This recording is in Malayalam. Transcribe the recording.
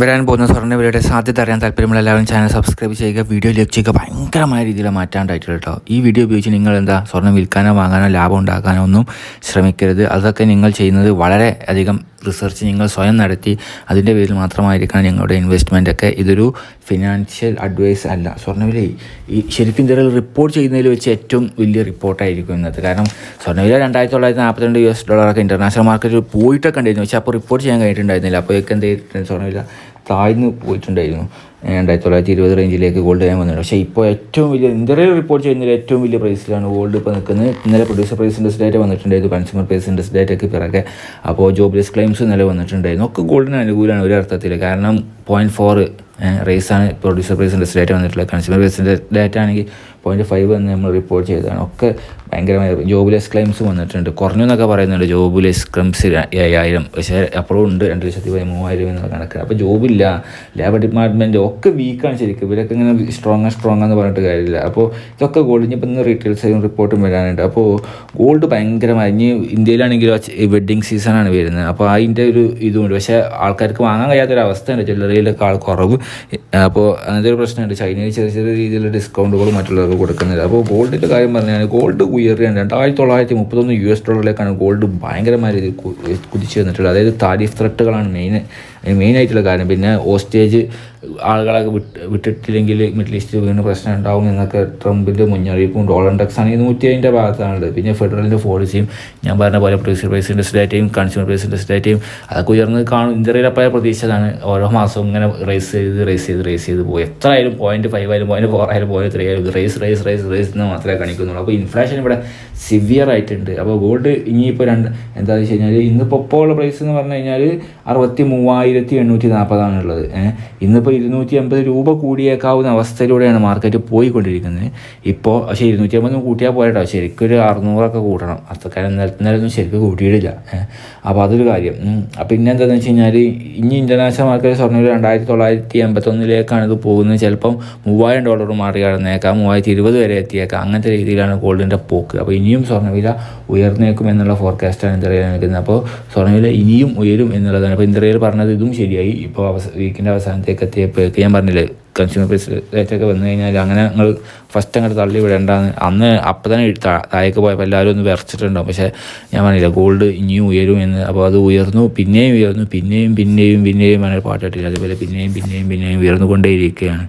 വരാൻ പോകുന്ന സ്വർണ വിലയുടെ സാധ്യത അറിയാൻ താല്പര്യമുള്ള എല്ലാവരും ചാനൽ സബ്സ്ക്രൈബ് ചെയ്യുക. വീഡിയോ ലൈക്ക് ചെയ്യുക. ഭയങ്കരമായ രീതിയിൽ മാറ്റാണ്ടായിട്ടുള്ള കേട്ടോ ഈ വീഡിയോ ഉപയോഗിച്ച് നിങ്ങൾ എന്താ സ്വർണം വിൽക്കാനോ വാങ്ങാനോ ലാഭം ഉണ്ടാക്കാനോ ഒന്നും ശ്രമിക്കരുത്. അതൊക്കെ നിങ്ങൾ ചെയ്യുന്നത് വളരെ അധികം റിസർച്ച് നിങ്ങൾ സ്വയം നടത്തി അതിന്റെ പേരിൽ മാത്രമായിരിക്കണം നിങ്ങളുടെ ഇൻവെസ്റ്റ്മെന്റ് ഒക്കെ. ഇതൊരു ഫിനാൻഷ്യൽ അഡ്വൈസ് അല്ല. സ്വർണവില ഈ ശരിക്കും ഇതിൽ റിപ്പോർട്ട് ചെയ്യുന്നതിൽ വെച്ച് ഏറ്റവും വലിയ റിപ്പോർട്ടായിരിക്കും ഇന്നത്തെ കാരണം സ്വർണവില രണ്ടായിരത്തി തൊള്ളായിരത്തി നാൽപ്പത്തിരണ്ട് യു എസ് ഡോളറൊക്കെ ഇന്റർനാഷണൽ മാർക്കറ്റിൽ പോയിട്ടൊക്കെ ഉണ്ടായിരുന്നു പക്ഷേ അപ്പോൾ റിപ്പോർട്ട് ചെയ്യാൻ കഴിഞ്ഞിട്ടുണ്ടായിരുന്നില്ല. അപ്പോഴേക്ക് എന്ത് ചെയ്തിട്ടുണ്ട്? സ്വർണവില താഴ്ന്നു പോയിട്ടുണ്ടായിരുന്നു. രണ്ടായിരത്തി തൊള്ളായിരത്തി ഇരുപത് റേഞ്ചിലേക്ക് ഗോൾഡ് ഞാൻ വന്നിട്ടുണ്ട്. പക്ഷേ ഇപ്പോൾ ഏറ്റവും വലിയ ഇന്ത്യയിൽ റിപ്പോർട്ട് ചെയ്യുന്നതിൽ ഏറ്റവും വലിയ പ്രൈസിലാണ് ഗോൾഡ് ഇപ്പോൾ നിൽക്കുന്നത്. ഇന്നലെ പ്രൊഡ്യൂസർ പ്രൈസ് ഇൻഡസ് ഡേറ്റ് വന്നിട്ടുണ്ടായിരുന്നു. കൺസ്യൂമർ പ്രൈസ് ഇൻഡസ് ഡേറ്റയ്ക്ക് പിറകെ. അപ്പോൾ ജോബ്ലെസ് ക്ലെയിംസ് ഇന്നലെ വന്നിട്ടുണ്ടായിരുന്നു. ഒക്കെ ഗോൾഡിന് അനുകൂലമാണ് ഒരു അർത്ഥത്തിൽ. കാരണം പോയിന്റ് ഫോർ റേസാണ് പ്രൊഡ്യൂസർ പ്രൈസ് ഇൻഡസ് ഡേറ്റ് വന്നിട്ടുള്ളത്. കൺസ്യൂമർ പ്രൈസ് ഡേറ്റ ആണെങ്കിൽ പോയിന്റ് ഫൈവ് എന്ന് നമ്മൾ റിപ്പോർട്ട് ചെയ്തതാണ്. ഒക്കെ ഭയങ്കരമായ ജോബുലെസ് ക്ലെയിംസ് വന്നിട്ടുണ്ട്. കുറഞ്ഞു എന്നൊക്കെ പറയുന്നുണ്ട് ജോബുലെസ് ക്ലെയിംസ് അയ്യായിരം പക്ഷേ അപ്പോഴും ഉണ്ട്. രണ്ട് ലക്ഷത്തി മൂവായിരം എന്നുള്ള കണക്ക്. അപ്പോൾ ജോബില്ല ലേബർ ഡിപ്പാർട്ട്മെന്റ് ഒക്കെ വീക്കാണ് ശരിക്കും. ഇവരൊക്കെ ഇങ്ങനെ സ്ട്രോങ് സ്ട്രോങ് എന്ന് പറഞ്ഞിട്ട് കാര്യമില്ല. അപ്പോൾ ഇതൊക്കെ ഗോൾഡ് ഇനിയിപ്പോൾ ഇന്ന് റീറ്റെയിൽ റിപ്പോർട്ടും വരാനുണ്ട്. അപ്പോൾ ഗോൾഡ് ഭയങ്കരമായി. ഇനി ഇന്ത്യയിലാണെങ്കിലും വെഡ്ഡിങ് സീസണാണ് വരുന്നത്. അപ്പോൾ അതിന്റെ ഒരു ഇതുമുണ്ട് പക്ഷേ ആൾക്കാർക്ക് വാങ്ങാൻ കഴിയാത്തൊരു അവസ്ഥയുണ്ട് ജ്വല്ലറിയിലൊക്കെ ആൾ കുറവ്. അപ്പോൾ അങ്ങനത്തെ ഒരു പ്രശ്നമുണ്ട്. ചൈനയിൽ ചെറിയ ചെറിയ രീതിയിലുള്ള ഡിസ്കൗണ്ടുകളും മറ്റുള്ളവർക്ക് കൊടുക്കുന്നില്ല. അപ്പോൾ ഗോൾഡിന്റെ കാര്യം പറഞ്ഞാൽ ഗോൾഡ് ഉയരുകയാണ്. രണ്ടായിരത്തി തൊള്ളായിരത്തി മുപ്പത്തൊന്ന് യു എസ് ഡോളറിലേക്കാണ് ഗോൾഡ് ഭയങ്കരമായ രീതിയിൽ കുതിച്ചു വന്നിട്ടുള്ളത്. അതായത് താരിഫ് ത്രെട്ടുകളാണ് മെയിൻ മെയിനായിട്ടുള്ള കാര്യം. പിന്നെ ഓസ്റ്റേജ് ആളുകളൊക്കെ വിട്ട് വിട്ടിട്ടില്ലെങ്കിൽ മിഡിൽ ഈസ്റ്റ് വീണ്ടും പ്രശ്നം ഉണ്ടാവും എന്നൊക്കെ ട്രംപിന്റെ മുന്നറിയിപ്പും. ഡോളർ ഇൻഡെക്സ് ആണെങ്കിൽ നൂറ്റി അതിന്റെ ഭാഗത്താണുള്ളത്. പിന്നെ ഫെഡറലിന്റെ പോളിസിയും ഞാൻ പറഞ്ഞ പോലെ പ്രൊഡ്യൂസർ പ്രൈസ് ഇൻഡസ്ട്രി ആയിട്ടും കൺസ്യൂമർ പ്രൈസ് ഇൻഡസ്ട്രി ആയിട്ടും അതൊക്കെ ഉയർന്ന് കാണും. ഇന്ത്യയിലപ്പോഴേ പ്രതീക്ഷിച്ചതാണ് ഓരോ മാസവും ഇങ്ങനെ റേസ് ചെയ്ത് റേസ് ചെയ്ത് റേസ് ചെയ്ത് പോയി എത്ര ആയാലും പോയിന്റ് ഫൈവ് ആയാലും പോയിന്റ് ഫോർ ആയാലും പോയിന്റ് ത്രീ ആയാലും റേസ് റേസ് റേസ് റേസ് എന്ന് മാത്രമേ കാണിക്കുന്നുള്ളൂ. അപ്പോൾ ഇൻഫ്ലേഷൻ ഇവിടെ സിവിയർ ആയിട്ടുണ്ട്. അപ്പോൾ ഗോൾഡ് ഇനിയിപ്പോൾ രണ്ട് എന്താണെന്ന് വെച്ച് കഴിഞ്ഞാൽ ഇന്നിപ്പോൾ ഇപ്പോൾ ഉള്ള പ്രൈസ് എന്ന് പറഞ്ഞു കഴിഞ്ഞാൽ അറുപത്തി മൂവായിരത്തി എണ്ണൂറ്റി നാൽപ്പതാണ് ഉള്ളത് ഇന്നിപ്പോൾ ഇരുന്നൂറ്റി അമ്പത് രൂപ കൂടിയേക്കാവുന്ന അവസ്ഥയിലൂടെയാണ് മാർക്കറ്റ് പോയിക്കൊണ്ടിരിക്കുന്നത്. ഇപ്പോൾ പക്ഷേ ഇരുന്നൂറ്റി അമ്പത് കൂട്ടിയാൽ പോരട്ടോ. ശരിക്കും ഒരു അറുന്നൂറൊക്കെ കൂട്ടണം. അത്രക്കാരം നിലനിന്നും ശരിക്കും കൂട്ടിയിട്ടില്ല. അപ്പോൾ അതൊരു കാര്യം. പിന്നെ എന്താണെന്ന് വെച്ച് കഴിഞ്ഞാൽ ഇനി ഇന്റർനാഷണൽ മാർക്കറ്റ് സ്വർണം രണ്ടായിരത്തി തൊള്ളായിരത്തി എൺപത്തൊന്നിലേക്കാണ് ഇത് പോകുന്നത്. ചിലപ്പം മൂവായിരം ഡോളർ മാറി കടന്നേക്കാം മൂവായിരത്തി ഇരുപത് വരെ എത്തിയേക്കാം. അങ്ങനത്തെ രീതിയിലാണ് ഗോൾഡിന്റെ പോക്ക്. അപ്പോൾ ഇനിയും സ്വർണവില ഉയർന്നേക്കും എന്നുള്ള ഫോർകാസ്റ്റാണ് ഇന്ത്യയിൽ നിൽക്കുന്നത് അപ്പോൾ സ്വർണവില ഇനിയും ഉയരും എന്നുള്ളതാണ്. അപ്പോൾ ഇന്ത്യയിൽ പറഞ്ഞത് ഇതും ശരിയായി. ഇപ്പോൾ അവസ വീക്കിന്റെ അവസാനത്തേക്ക് എത്തിയപ്പോഴേക്ക് ഞാൻ പറഞ്ഞില്ലേ കൺസ്യൂമർ പ്രൈസ് റേറ്റൊക്കെ വന്നു കഴിഞ്ഞാൽ അങ്ങനെ നിങ്ങൾ ഫസ്റ്റ് അങ്ങോട്ട് തള്ളി വിടേണ്ടാന്ന്. അന്ന് അപ്പം തന്നെ താഴേക്ക് പോയപ്പോൾ എല്ലാവരും ഒന്ന് വിറച്ചിട്ടുണ്ടാവും. പക്ഷേ ഞാൻ പറഞ്ഞില്ല ഗോൾഡ് ഇനിയും ഉയരും എന്ന്. അപ്പോൾ അത് ഉയർന്നു പിന്നെയും ഉയർന്നു പിന്നെയും പിന്നെയും പിന്നെയും അങ്ങനെ പാട്ട് കേട്ടില്ല. അതുപോലെ പിന്നെയും പിന്നെയും പിന്നെയും ഉയർന്നുകൊണ്ടേയിരിക്കുകയാണ്.